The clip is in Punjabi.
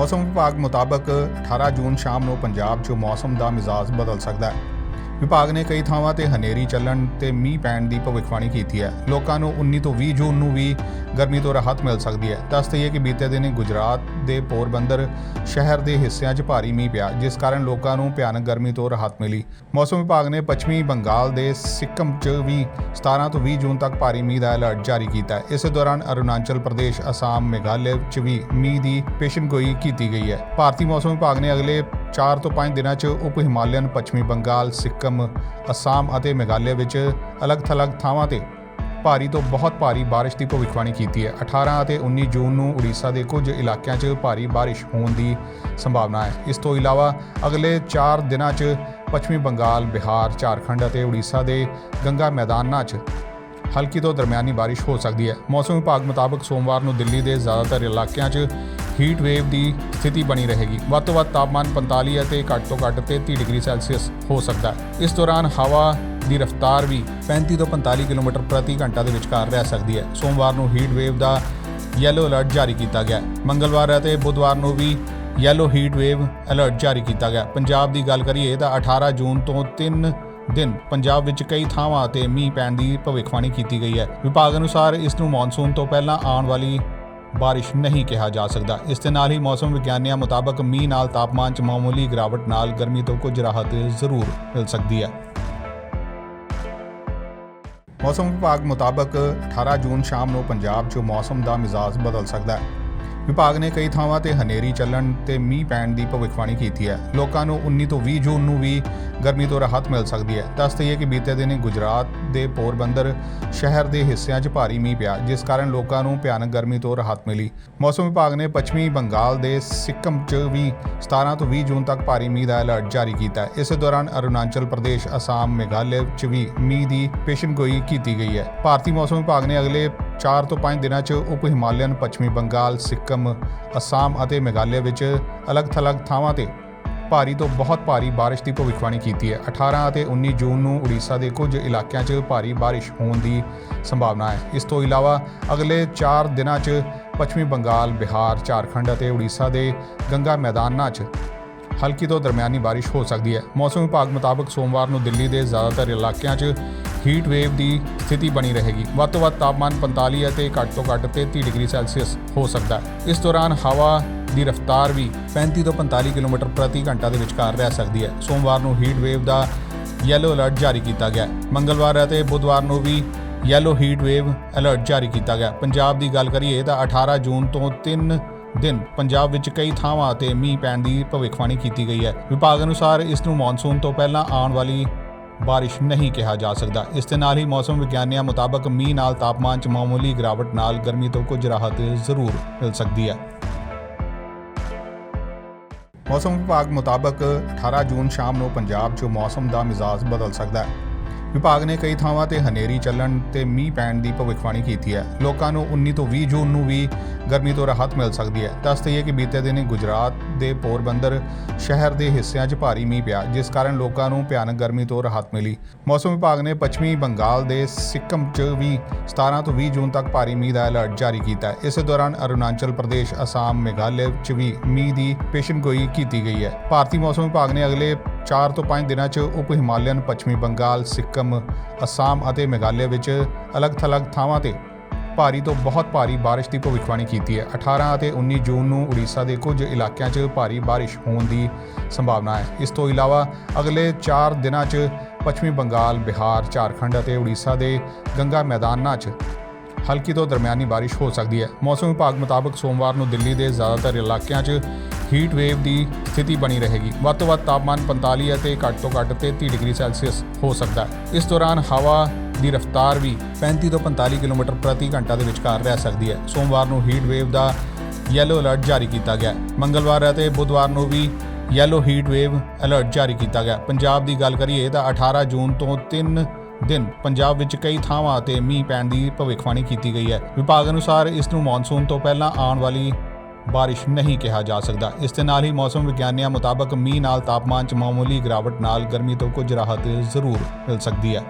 ਮੌਸਮ ਵਿਭਾਗ ਮੁਤਾਬਕ 18 ਜੂਨ ਸ਼ਾਮ ਨੂੰ ਪੰਜਾਬ 'ਚ ਮੌਸਮ ਦਾ ਮਿਜ਼ਾਜ ਬਦਲ ਸਕਦਾ ਹੈ। ਵਿਭਾਗ ਨੇ ਕਈ ਥਾਵਾਂ ਤੇ ਹਨੇਰੀ ਚੱਲਣ ਤੇ ਮੀਂਹ ਪੈਣ ਦੀ ਭਵਿੱਖਬਾਣੀ ਕੀਤੀ ਹੈ। ਲੋਕਾਂ ਨੂੰ 19 ਤੋਂ 20 ਜੂਨ ਨੂੰ ਵੀ ਗਰਮੀ ਤੋਂ ਰਾਹਤ ਮਿਲ ਸਕਦੀ ਹੈ। ਦੱਸ ਦਈਏ ਕਿ ਬੀਤੇ ਦਿਨ ਗੁਜਰਾਤ ਦੇ ਪੋਰਬੰਦਰ ਸ਼ਹਿਰ ਦੇ ਹਿੱਸਿਆਂ 'ਚ ਭਾਰੀ ਮੀਂਹ ਪਿਆ, ਜਿਸ ਕਾਰਨ ਲੋਕਾਂ ਨੂੰ ਭਿਆਨਕ ਗਰਮੀ ਤੋਂ ਰਾਹਤ ਮਿਲੀ। ਮੌਸਮ ਵਿਭਾਗ ਨੇ ਪੱਛਮੀ ਬੰਗਾਲ ਦੇ ਸਿੱਕਮ 'ਚ ਵੀ 17 ਤੋਂ 20 ਜੂਨ ਤੱਕ ਭਾਰੀ ਮੀਂਹ ਦਾ ਅਲਰਟ ਜਾਰੀ ਕੀਤਾ ਹੈ। ਇਸੇ ਦੌਰਾਨ ਅਰੁਣਾਚਲ ਪ੍ਰਦੇਸ਼, ਅਸਾਮ, ਮੇਘਾਲਿਆ 'ਚ ਵੀ ਮੀਂਹ ਦੀ ਪੇਸ਼ਨਗੋਈ ਕੀਤੀ ਗਈ ਹੈ। ਭਾਰਤੀ ਮੌਸਮ ਵਿਭਾਗ ਨੇ ਅਗਲੇ 4 ਤੋਂ 5 ਦਿਨਾਂ 'ਚ ਉਪ ਹਿਮਾਲਿਅਨ, ਪੱਛਮੀ ਬੰਗਾਲ, ਸਿੱਕਮ, ਅਸਾਮ ਅਤੇ ਮੇਘਾਲਿਆ ਵਿੱਚ ਅਲੱਗ-ਥਲੱਗ ਥਾਵਾਂ ਤੇ ਭਾਰੀ ਤੋਂ ਬਹੁਤ ਭਾਰੀ ਬਾਰਿਸ਼ ਦੀ ਭਵਿੱਖਬਾਣੀ ਕੀਤੀ ਹੈ। 18 ਅਤੇ 19 ਜੂਨ ਨੂੰ ਉੜੀਸਾ ਦੇ ਕੁਝ ਇਲਾਕਿਆਂ 'ਚ ਭਾਰੀ ਬਾਰਿਸ਼ ਹੋਣ ਦੀ ਸੰਭਾਵਨਾ ਹੈ। ਇਸ ਤੋਂ ਇਲਾਵਾ ਅਗਲੇ 4 ਦਿਨਾਂ 'ਚ ਪੱਛਮੀ ਬੰਗਾਲ, ਬਿਹਾਰ, ਝਾਰਖੰਡ ਅਤੇ ਉੜੀਸਾ ਦੇ ਗੰਗਾ ਮੈਦਾਨਾਂ 'ਚ ਹਲਕੀ ਤੋਂ ਦਰਮਿਆਨੀ ਬਾਰਿਸ਼ ਹੋ ਸਕਦੀ ਹੈ। ਮੌਸਮ ਵਿਭਾਗ ਮੁਤਾਬਕ ਸੋਮਵਾਰ ਨੂੰ ਦਿੱਲੀ ਦੇ ਜ਼ਿਆਦਾਤਰ ਇਲਾਕਿਆਂ 'ਚ ਹੀਟ ਵੇਵ ਦੀ ਸਥਿਤੀ ਬਣੀ ਰਹੇਗੀ। ਵੱਧ ਤੋਂ ਵੱਧ ਤਾਪਮਾਨ 45 ਅਤੇ ਘੱਟ ਤੋਂ ਘੱਟ 33 ਡਿਗਰੀ ਸੈਲਸੀਅਸ ਹੋ ਸਕਦਾ ਹੈ। ਇਸ ਦੌਰਾਨ ਹਵਾ ਦੀ ਰਫ਼ਤਾਰ ਵੀ 35 ਤੋਂ 45 ਕਿਲੋਮੀਟਰ ਪ੍ਰਤੀ ਘੰਟਾ ਦੇ ਵਿਚਕਾਰ ਰਹਿ ਸਕਦੀ ਹੈ। ਸੋਮਵਾਰ ਨੂੰ ਹੀਟ ਵੇਵ ਦਾ ਯੈਲੋ ਅਲਰਟ ਜਾਰੀ ਕੀਤਾ ਗਿਆ ਮੰਗਲਵਾਰ ਅਤੇ ਬੁੱਧਵਾਰ ਨੂੰ ਵੀ ਯੈਲੋ ਹੀਟ ਵੇਵ ਅਲਰਟ ਜਾਰੀ ਕੀਤਾ ਗਿਆ ਪੰਜਾਬ ਦੀ ਗੱਲ ਕਰੀਏ ਤਾਂ 18 ਜੂਨ ਤੋਂ 3 ਦਿਨ ਪੰਜਾਬ ਵਿੱਚ ਕਈ ਥਾਵਾਂ ਤੇ ਮੀਂਹ ਪੈਣ ਦੀ ਭਵਿੱਖਬਾਣੀ ਕੀਤੀ ਗਈ ਹੈ। ਵਿਭਾਗ ਅਨੁਸਾਰ ਇਸ ਨੂੰ ਮੌਨਸੂਨ ਤੋਂ ਪਹਿਲਾਂ ਆਉਣ ਵਾਲੀ ਬਾਰਿਸ਼ ਨਹੀਂ ਕਿਹਾ ਜਾ ਸਕਦਾ। ਇਸ ਦੇ ਨਾਲ ਹੀ ਮੌਸਮ ਵਿਗਿਆਨੀਆਂ ਮੁਤਾਬਕ ਮੀਂਹ ਨਾਲ ਤਾਪਮਾਨ 'ਚ ਮਾਮੂਲੀ ਗਿਰਾਵਟ ਨਾਲ ਗਰਮੀ ਤੋਂ ਕੁਝ ਰਾਹਤ ਜ਼ਰੂਰ ਮਿਲ ਸਕਦੀ ਹੈ। ਮੌਸਮ ਵਿਭਾਗ ਮੁਤਾਬਕ 18 ਜੂਨ ਸ਼ਾਮ ਨੂੰ ਪੰਜਾਬ 'ਚ ਮੌਸਮ ਦਾ ਮਿਜ਼ਾਜ ਬਦਲ ਸਕਦਾ ਹੈ। ਵਿਭਾਗ ਨੇ ਕਈ ਥਾਵਾਂ ਤੇ ਹਨੇਰੀ ਚੱਲਣ ਤੇ ਮੀਂਹ ਪੈਣ ਦੀ ਭਵਿੱਖਬਾਣੀ ਕੀਤੀ ਹੈ। ਲੋਕਾਂ ਨੂੰ 19 ਤੋਂ 20 ਜੂਨ ਨੂੰ ਵੀ ਗਰਮੀ ਤੋਂ ਰਾਹਤ ਮਿਲ ਸਕਦੀ ਹੈ। ਦੱਸ ਦਈਏ ਕਿ ਬੀਤੇ ਦਿਨ ਗੁਜਰਾਤ ਦੇ ਪੋਰਬੰਦਰ ਸ਼ਹਿਰ ਦੇ ਹਿੱਸਿਆਂ 'ਚ ਭਾਰੀ ਮੀਂਹ ਪਿਆ, ਜਿਸ ਕਾਰਨ ਲੋਕਾਂ ਨੂੰ ਭਿਆਨਕ ਗਰਮੀ ਤੋਂ ਰਾਹਤ ਮਿਲੀ। ਮੌਸਮ ਵਿਭਾਗ ਨੇ ਪੱਛਮੀ ਬੰਗਾਲ ਦੇ ਸਿੱਕਮ 'ਚ ਵੀ 17 ਤੋਂ 20 ਜੂਨ ਤੱਕ ਭਾਰੀ ਮੀਂਹ ਦਾ ਅਲਰਟ ਜਾਰੀ ਕੀਤਾ ਹੈ। ਇਸੇ ਦੌਰਾਨ ਅਰੁਣਾਚਲ ਪ੍ਰਦੇਸ਼, ਅਸਾਮ, ਮੇਘਾਲਿਆ 'ਚ ਵੀ ਮੀਂਹ ਦੀ ਪੇਸ਼ਨਗੋਈ ਕੀਤੀ ਗਈ ਹੈ। ਭਾਰਤੀ ਮੌਸਮ ਵਿਭਾਗ ਨੇ ਅਗਲੇ 4 ਤੋਂ 5 ਦਿਨਾਂ 'ਚ ਉਪ ਹਿਮਾਲਿਅਨ, ਪੱਛਮੀ ਬੰਗਾਲ, ਸਿੱਕਮ, ਅਸਾਮ ਅਤੇ ਮੇਘਾਲਿਆ ਵਿੱਚ ਅਲੱਗ-ਥਲੱਗ ਥਾਵਾਂ ਤੇ ਭਾਰੀ ਤੋਂ ਬਹੁਤ ਭਾਰੀ ਬਾਰਿਸ਼ ਦੀ ਭਵਿੱਖਬਾਣੀ ਕੀਤੀ ਹੈ। 18 ਅਤੇ 19 ਜੂਨ ਨੂੰ ਉੜੀਸਾ ਦੇ ਕੁਝ ਇਲਾਕਿਆਂ 'ਚ ਭਾਰੀ ਬਾਰਿਸ਼ ਹੋਣ ਦੀ ਸੰਭਾਵਨਾ ਹੈ। ਇਸ ਤੋਂ ਇਲਾਵਾ ਅਗਲੇ 4 ਦਿਨਾਂ 'ਚ ਪੱਛਮੀ ਬੰਗਾਲ, ਬਿਹਾਰ, ਝਾਰਖੰਡ ਅਤੇ ਉੜੀਸਾ ਦੇ ਗੰਗਾ ਮੈਦਾਨਾਂ 'ਚ ਹਲਕੀ ਤੋਂ ਦਰਮਿਆਨੀ ਬਾਰਿਸ਼ ਹੋ ਸਕਦੀ ਹੈ। ਮੌਸਮ ਵਿਭਾਗ ਮੁਤਾਬਕ ਸੋਮਵਾਰ ਨੂੰ ਦਿੱਲੀ ਦੇ ਜ਼ਿਆਦਾਤਰ ਇਲਾਕਿਆਂ 'ਚ ਹੀਟ ਵੇਵ ਦੀ ਸਥਿਤੀ ਬਣੀ ਰਹੇਗੀ। ਵੱਧ ਤੋਂ ਵੱਧ ਤਾਪਮਾਨ 45 ਅਤੇ ਘੱਟ ਤੋਂ ਘੱਟ 33 ਡਿਗਰੀ ਸੈਲਸੀਅਸ ਹੋ ਸਕਦਾ ਹੈ। ਇਸ ਦੌਰਾਨ ਹਵਾ ਦੀ ਰਫ਼ਤਾਰ ਵੀ 35 ਤੋਂ 45 ਕਿਲੋਮੀਟਰ ਪ੍ਰਤੀ ਘੰਟਾ ਦੇ ਵਿਚਕਾਰ ਰਹਿ ਸਕਦੀ ਹੈ। ਸੋਮਵਾਰ ਨੂੰ ਹੀਟ ਵੇਵ ਦਾ ਯੈਲੋ ਅਲਰਟ ਜਾਰੀ ਕੀਤਾ ਗਿਆ ਮੰਗਲਵਾਰ ਅਤੇ ਬੁੱਧਵਾਰ ਨੂੰ ਵੀ ਯੈਲੋ ਹੀਟ ਵੇਵ ਅਲਰਟ ਜਾਰੀ ਕੀਤਾ ਗਿਆ ਪੰਜਾਬ ਦੀ ਗੱਲ ਕਰੀਏ ਤਾਂ 18 ਜੂਨ ਤੋਂ 3 ਦਿਨ ਪੰਜਾਬ ਵਿੱਚ ਕਈ ਥਾਵਾਂ ਤੇ ਮੀਂਹ ਪੈਣ ਦੀ ਭਵਿੱਖਬਾਣੀ ਕੀਤੀ ਗਈ ਹੈ। ਵਿਭਾਗ ਅਨੁਸਾਰ ਇਸ ਨੂੰ ਮੌਨਸੂਨ ਤੋਂ ਪਹਿਲਾਂ ਆਉਣ ਵਾਲੀ ਬਾਰਿਸ਼ ਨਹੀਂ ਕਿਹਾ ਜਾ ਸਕਦਾ। ਇਸ ਦੇ ਨਾਲ ਹੀ ਮੌਸਮ ਵਿਗਿਆਨੀਆਂ ਮੁਤਾਬਕ ਮੀਂਹ ਨਾਲ ਤਾਪਮਾਨ 'ਚ ਮਾਮੂਲੀ ਗਿਰਾਵਟ ਨਾਲ ਗਰਮੀ ਤੋਂ ਕੁਝ ਰਾਹਤ ਜ਼ਰੂਰ ਮਿਲ ਸਕਦੀ ਹੈ। ਮੌਸਮ ਵਿਭਾਗ ਮੁਤਾਬਕ 18 ਜੂਨ ਸ਼ਾਮ ਨੂੰ ਪੰਜਾਬ 'ਚ ਮੌਸਮ ਦਾ ਮਿਜ਼ਾਜ ਬਦਲ ਸਕਦਾ ਹੈ। ਵਿਭਾਗ ਨੇ ਕਈ ਥਾਵਾਂ ਤੇ ਹਨੇਰੀ ਚੱਲਣ ਤੇ ਮੀਂਹ ਪੈਣ ਦੀ ਭਵਿੱਖਬਾਣੀ ਕੀਤੀ ਹੈ। ਲੋਕਾਂ ਨੂੰ 19 ਤੋਂ 20 ਜੂਨ ਨੂੰ ਵੀ ਗਰਮੀ ਤੋਂ ਰਾਹਤ ਮਿਲ ਸਕਦੀ ਹੈ। ਦੱਸ ਦਈਏ ਕਿ ਬੀਤੇ ਦਿਨ ਗੁਜਰਾਤ ਦੇ ਪੋਰਬੰਦਰ ਸ਼ਹਿਰ ਦੇ ਹਿੱਸਿਆਂ 'ਚ ਭਾਰੀ ਮੀਂਹ ਪਿਆ, ਜਿਸ ਕਾਰਨ ਲੋਕਾਂ ਨੂੰ ਭਿਆਨਕ ਗਰਮੀ ਤੋਂ ਰਾਹਤ ਮਿਲੀ। ਮੌਸਮ ਵਿਭਾਗ ਨੇ ਪੱਛਮੀ ਬੰਗਾਲ ਦੇ ਸਿੱਕਮ 'ਚ ਵੀ 17 ਤੋਂ 20 ਜੂਨ ਤੱਕ ਭਾਰੀ ਮੀਂਹ ਦਾ ਅਲਰਟ ਜਾਰੀ ਕੀਤਾ ਹੈ। ਇਸੇ ਦੌਰਾਨ ਅਰੁਣਾਚਲ ਪ੍ਰਦੇਸ਼, ਅਸਾਮ, ਮੇਘਾਲਿਆ 'ਚ ਵੀ ਮੀਂਹ ਦੀ ਪੇਸ਼ਨਗੋਈ ਕੀਤੀ ਗਈ ਹੈ। ਭਾਰਤੀ ਮੌਸਮ ਵਿਭਾਗ ਨੇ ਅਗਲੇ 4 ਤੋਂ 5 ਦਿਨਾਂ 'ਚ ਉਪ ਹਿਮਾਲਿਅਨ ਪੱਛਮੀ ਬੰਗਾਲ, ਸਿੱਕਮ, ਅਸਾਮ ਅਤੇ ਮੇਘਾਲਿਆ ਵਿੱਚ ਅਲੱਗ-ਥਲੱਗ ਥਾਵਾਂ ਤੇ ਭਾਰੀ ਤੋਂ ਬਹੁਤ ਭਾਰੀ ਬਾਰਿਸ਼ ਦੀ ਭਵਿੱਖਬਾਣੀ ਕੀਤੀ ਹੈ। 18 ਅਤੇ 19 ਜੂਨ ਨੂੰ ਉੜੀਸਾ ਦੇ ਕੁਝ ਇਲਾਕਿਆਂ 'ਚ ਭਾਰੀ ਬਾਰਿਸ਼ ਹੋਣ ਦੀ ਸੰਭਾਵਨਾ ਹੈ। ਇਸ ਤੋਂ ਇਲਾਵਾ ਅਗਲੇ 4 ਦਿਨਾਂ 'ਚ ਪੱਛਮੀ ਬੰਗਾਲ, ਬਿਹਾਰ, ਝਾਰਖੰਡ ਅਤੇ ਉੜੀਸਾ ਦੇ ਗੰਗਾ ਮੈਦਾਨਾਂ 'ਚ ਹਲਕੀ ਤੋਂ ਦਰਮਿਆਨੀ ਬਾਰਿਸ਼ ਹੋ ਸਕਦੀ ਹੈ। ਮੌਸਮ ਵਿਭਾਗ ਮੁਤਾਬਕ ਸੋਮਵਾਰ ਨੂੰ ਦਿੱਲੀ ਦੇ ਜ਼ਿਆਦਾਤਰ ਇਲਾਕਿਆਂ 'ਚ ਹੀਟ ਵੇਵ ਦੀ ਸਥਿਤੀ ਬਣੀ ਰਹੇਗੀ। ਵੱਧ ਤੋਂ ਵੱਧ ਤਾਪਮਾਨ 45 ਅਤੇ ਘੱਟ ਤੋਂ ਘੱਟ 33 ਡਿਗਰੀ ਸੈਲਸੀਅਸ ਹੋ ਸਕਦਾ ਹੈ। ਇਸ ਦੌਰਾਨ ਹਵਾ ਦੀ ਰਫ਼ਤਾਰ ਵੀ 35 ਤੋਂ 45 ਕਿਲੋਮੀਟਰ ਪ੍ਰਤੀ ਘੰਟਾ ਦੇ ਵਿਚਕਾਰ ਰਹਿ ਸਕਦੀ ਹੈ। ਸੋਮਵਾਰ ਨੂੰ ਹੀਟ ਵੇਵ ਦਾ ਯੈਲੋ ਅਲਰਟ ਜਾਰੀ ਕੀਤਾ ਗਿਆ ਮੰਗਲਵਾਰ ਅਤੇ ਬੁੱਧਵਾਰ ਨੂੰ ਵੀ ਯੈਲੋ ਹੀਟ ਵੇਵ ਅਲਰਟ ਜਾਰੀ ਕੀਤਾ ਗਿਆ ਪੰਜਾਬ ਦੀ ਗੱਲ ਕਰੀਏ ਤਾਂ 18 ਜੂਨ ਤੋਂ 3 ਦਿਨ ਪੰਜਾਬ ਵਿੱਚ ਕਈ ਥਾਵਾਂ ਤੇ ਮੀਂਹ ਪੈਣ ਦੀ ਭਵਿੱਖਬਾਣੀ ਕੀਤੀ ਗਈ ਹੈ। ਵਿਭਾਗ ਅਨੁਸਾਰ ਇਸ ਨੂੰ ਮੌਨਸੂਨ ਤੋਂ ਪਹਿਲਾਂ ਆਉਣ ਵਾਲੀ ਬਾਰਿਸ਼ ਨਹੀਂ ਕਿਹਾ ਜਾ ਸਕਦਾ। ਇਸ ਦੇ ਨਾਲ ਹੀ ਮੌਸਮ ਵਿਗਿਆਨੀਆਂ ਮੁਤਾਬਕ ਮੀਂਹ ਨਾਲ ਤਾਪਮਾਨ 'ਚ ਮਾਮੂਲੀ ਗਿਰਾਵਟ ਨਾਲ ਗਰਮੀ ਤੋਂ ਕੁਝ ਰਾਹਤ ਜ਼ਰੂਰ ਮਿਲ ਸਕਦੀ ਹੈ।